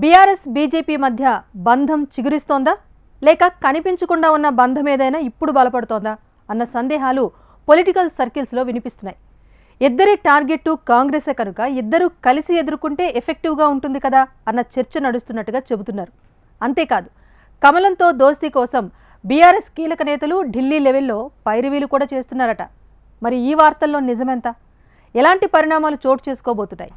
BRS BJP మధ్య బంధం చిగురిస్తోందా? లేక కనిపించకుండా ఉన్న బంధం ఏదైనా ఇప్పుడు బలపడుతోందా? అన్న సందేహాలు పొలిటికల్ సర్కిల్స్లో వినిపిస్తున్నాయి. ఇద్దరి టార్గెట్ కాంగ్రెసే కనుక ఇద్దరు కలిసి ఎదుర్కొంటే ఎఫెక్టివ్గా ఉంటుంది కదా అన్న చర్చ నడుస్తున్నట్టుగా చెబుతున్నారు. అంతేకాదు కమలంతో దోస్తీ కోసం బీఆర్ఎస్ కీలక నేతలు ఢిల్లీ లెవెల్లో పైరువీలు కూడా చేస్తున్నారట. మరి ఈ వార్తల్లో నిజమెంత? ఎలాంటి పరిణామాలు చోటు చేసుకోబోతున్నాయి?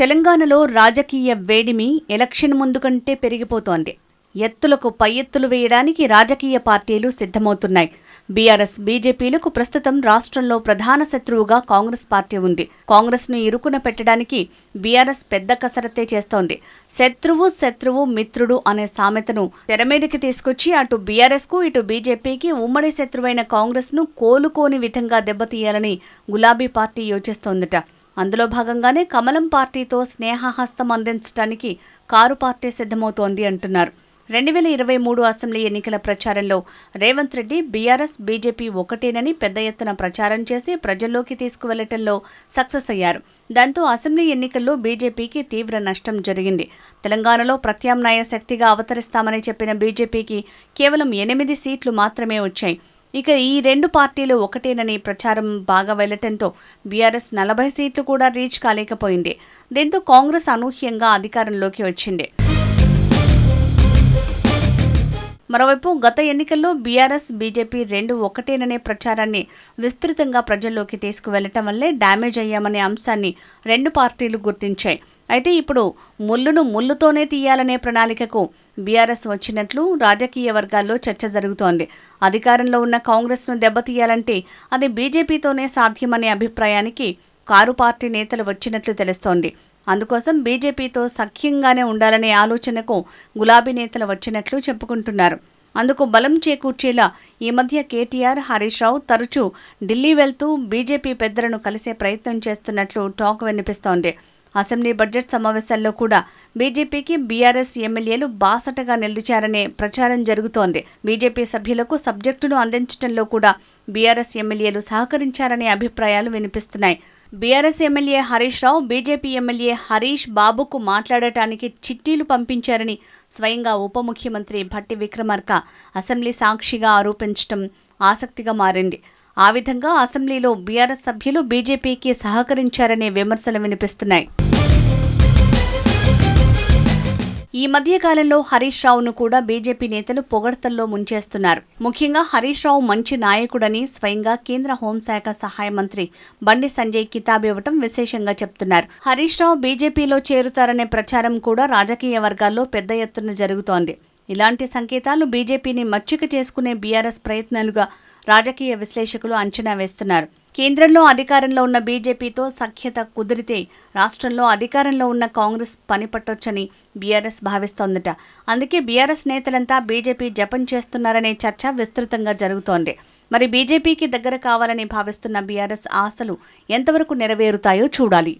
తెలంగాణలో రాజకీయ వేడిమి ఎలక్షన్ ముందు కంటే పెరిగిపోతోంది. ఎత్తులకు పై ఎత్తులు వేయడానికి రాజకీయ పార్టీలు సిద్ధమవుతున్నాయి. బీఆర్ఎస్ బీజేపీలకు ప్రస్తుతం రాష్ట్రంలో ప్రధాన శత్రువుగా కాంగ్రెస్ పార్టీ ఉంది. కాంగ్రెస్ను ఇరుకున పెట్టడానికి బీఆర్ఎస్ పెద్ద కసరత్తే చేస్తోంది. శత్రువు శత్రువు మిత్రుడు అనే సామెతను తెరమీదకి తీసుకొచ్చి అటు బీఆర్ఎస్కు ఇటు బీజేపీకి ఉమ్మడి శత్రువైన కాంగ్రెస్ను కోలుకోని విధంగా దెబ్బతీయాలని గులాబీ పార్టీ యోచిస్తోందట. అందులో భాగంగానే కమలం పార్టీతో స్నేహహస్తం అందించడానికి కారు పార్టీ సిద్ధమవుతోంది అంటున్నారు. రెండు వేల ఇరవై మూడు అసెంబ్లీ ఎన్నికల ప్రచారంలో రేవంత్ రెడ్డి బీఆర్ఎస్ బీజేపీ ఒకటేనని పెద్ద ఎత్తున ప్రచారం చేసి ప్రజల్లోకి తీసుకువెళ్ళటంలో సక్సెస్ అయ్యారు. దాంతో అసెంబ్లీ ఎన్నికల్లో బీజేపీకి తీవ్ర నష్టం జరిగింది. తెలంగాణలో ప్రత్యామ్నాయ శక్తిగా అవతరిస్తామని చెప్పిన బీజేపీకి కేవలం ఎనిమిది సీట్లు మాత్రమే వచ్చాయి. ఇక ఈ రెండు పార్టీలు ఒకటేనని ప్రచారం బాగా వెళ్ళటంతో బీఆర్ఎస్ నలభై సీట్లు కూడా రీచ్ కాలేకపోయింది. దీంతో కాంగ్రెస్ అనూహ్యంగా అధికారంలోకి వచ్చింది. మరోవైపు గత ఎన్నికల్లో బీఆర్ఎస్ బీజేపీ రెండు ఒకటేననే ప్రచారాన్ని విస్తృతంగా ప్రజల్లోకి తీసుకువెళ్ళటం వల్లే డ్యామేజ్ అయ్యామనే అంశాన్ని రెండు పార్టీలు గుర్తించాయి. అయితే ఇప్పుడు ముళ్ళును ముళ్ళుతోనే తీయాలనే ప్రణాళికకు బీఆర్ఎస్ వచ్చినట్లు రాజకీయ వర్గాల్లో చర్చ జరుగుతోంది. అధికారంలో ఉన్న కాంగ్రెస్ను దెబ్బతీయాలంటే అది బీజేపీతోనే సాధ్యమనే అభిప్రాయానికి కారు పార్టీ నేతలు వచ్చినట్లు తెలుస్తోంది. అందుకోసం బీజేపీతో సఖ్యంగానే ఉండాలనే ఆలోచనకు గులాబీ నేతలు వచ్చినట్లు చెప్పుకుంటున్నారు. అందుకు బలం చేకూర్చేలా ఈ మధ్య కేటీఆర్ హరీష్ రావు తరచూ ఢిల్లీ వెళ్తూ బీజేపీ పెద్దలను కలిసే ప్రయత్నం చేస్తున్నట్లు టాక్ వినిపిస్తోంది. అసెంబ్లీ బడ్జెట్ సమావేశాల్లో కూడా బీజేపీకి బీఆర్ఎస్ ఎమ్మెల్యేలు బాసటగా నిలిచారనే ప్రచారం జరుగుతోంది. బీజేపీ సభ్యులకు సబ్జెక్టును అందించడంలో కూడా బీఆర్ఎస్ ఎమ్మెల్యేలు సహకరించారనే అభిప్రాయాలు వినిపిస్తున్నాయి. BRS MLA Harish Rao BJP MLA Harish బాబుకు మాట్లాడటానికి చిట్టీలు పంపించారని స్వయంగా ఉప ముఖ్యమంత్రి భట్టి విక్రమార్క అసెంబ్లీ సాక్షిగా ఆరోపించడం ఆసక్తిగా మారింది. ఆ విధంగా అసెంబ్లీలో బీఆర్ఎస్ సభ్యులు బీజేపీకి సహకరించారనే విమర్శలు వినిపిస్తున్నాయి. ఈ మధ్య కాలంలో హరీష్ రావును కూడా బీజేపీ నేతలు పొగడ్తల్లో ముంచేస్తున్నారు. ముఖ్యంగా హరీష్ రావు మంచి నాయకుడని స్వయంగా కేంద్ర హోంశాఖ సహాయ మంత్రి బండి సంజయ్ కితాబ్ ఇవ్వటం విశేషంగా చెప్తున్నారు. హరీష్ రావు బీజేపీలో చేరుతారనే ప్రచారం కూడా రాజకీయ వర్గాల్లో పెద్ద ఎత్తున జరుగుతోంది. ఇలాంటి సంకేతాలు బీజేపీని మచ్చిక చేసుకునే బీఆర్ఎస్ ప్రయత్నాలుగా రాజకీయ విశ్లేషకులు అంచనా వేస్తున్నారు. కేంద్రంలో అధికారంలో ఉన్న బీజేపీతో సఖ్యత కుదిరితే రాష్ట్రంలో అధికారంలో ఉన్న కాంగ్రెస్ పనిపట్టొచ్చని బీఆర్ఎస్ భావిస్తోందట. అందుకే బీఆర్ఎస్ నేతలంతా బీజేపీ జపం చేస్తున్నారనే చర్చ విస్తృతంగా జరుగుతోంది. మరి బీజేపీకి దగ్గర కావాలని భావిస్తున్న బీఆర్ఎస్ ఆశలు ఎంతవరకు నెరవేరుతాయో చూడాలి.